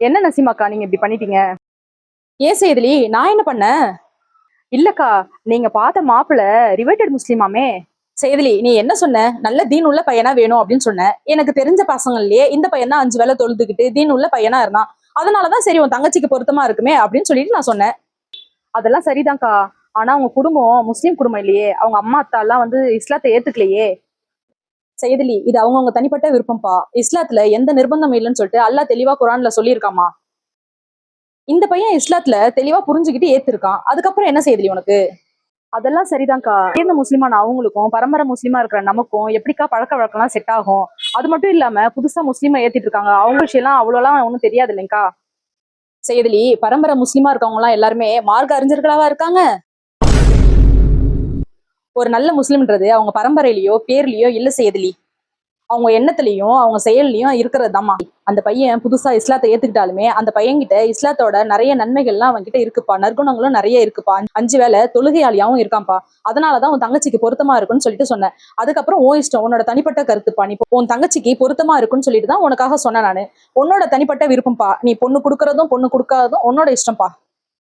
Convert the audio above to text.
என்ன நசீமாக்கா நீங்க இப்படி பண்ணிட்டீங்க? ஏன் செய்தலி நான் என்ன பண்ணேன் இல்லக்கா நீங்க பார்த்த மாப்பிள்ள ரிவேட்டட் முஸ்லீமாமே. செய்தலி நீ என்ன சொன்ன? நல்ல தீன் உள்ள பையனா வேணும் அப்படின்னு சொன்ன. எனக்கு தெரிஞ்ச பசங்கள்லயே இந்த பையன் தான் அஞ்சு வேலை தொழுதுகிட்டு தீன் உள்ள பையனா இருந்தான். அதனாலதான் சரி உன் தங்கச்சிக்கு பொருத்தமா இருக்குமே அப்படின்னு சொல்லிட்டு நான் சொன்னேன். அதெல்லாம் சரிதான்க்கா. ஆனா உங்க குடும்பம் முஸ்லீம் குடும்பம் இல்லையே. அவங்க அம்மா அத்தா எல்லாம் வந்து இஸ்லாத்தை ஏத்துக்கலையே. செய்திலி இது அவங்கவுங்க தனிப்பட்ட விருப்பம்ப்பா இஸ்லாத்துல எந்த நிர்பந்தம் இல்லைன்னு சொல்லிட்டு அல்லாஹ் தெளிவா குரான்ல சொல்லியிருக்காமா? இந்த பையன் இஸ்லாத்துல தெளிவா புரிஞ்சுக்கிட்டு ஏத்திருக்கான். அதுக்கப்புறம் என்ன செய்திலி உனக்கு? அதெல்லாம் சரிதான்க்கா. சேர்ந்த முஸ்லீமான அவங்களுக்கும் பரம்பரை முஸ்லீமா இருக்கிற நமக்கும் எப்படிக்கா பழக்க வழக்கம்லாம் செட் ஆகும்? அது மட்டும் இல்லாம புதுசா முஸ்லீமா ஏத்திட்டு இருக்காங்க. அவங்க விஷயம்லாம் அவ்வளோலாம் ஒன்றும் தெரியாது இல்லைங்கக்கா செய்திலி பரம்பரை முஸ்லிமா இருக்கவங்க எல்லாம் எல்லாருமே மார்க்க அறிஞர்களாவா இருக்காங்க? ஒரு நல்ல முஸ்லிம்ன்றது அவங்க பரம்பரையிலயோ பேர்லயோ இல்ல செய்யதிலி அவங்க எண்ணத்துலயும் அவங்க செயல்லயும் இருக்கிறது அந்த பையன் புதுசா இஸ்லாத்தை ஏத்துக்கிட்டாலுமே அந்த பையன்கிட்ட இஸ்லாத்தோட நிறைய நன்மைகள்லாம் அவன்கிட்ட இருக்குப்பா. நற்குணங்களும் நிறைய இருக்குப்பா. அஞ்சு வேலை தொழுகையாளியாவும் இருக்கான்ப்பா. அதனாலதான் உன் தங்கச்சிக்கு பொருத்தமா இருக்குன்னு சொல்லிட்டு சொன்னேன். அதுக்கப்புறம் ஓ இஷ்டம் உன்னோட தனிப்பட்ட கருத்துப்பா. நீ உன் தங்கச்சிக்கு பொருத்தமா இருக்குன்னு சொல்லிட்டு தான் உனக்காக சொன்னேன் நானு. உன்னோட தனிப்பட்ட விருப்பம்ப்பா நீ பொண்ணு கொடுக்கறதும் பொண்ணு கொடுக்காததும் உன்னோட இஷ்டம்ப்பா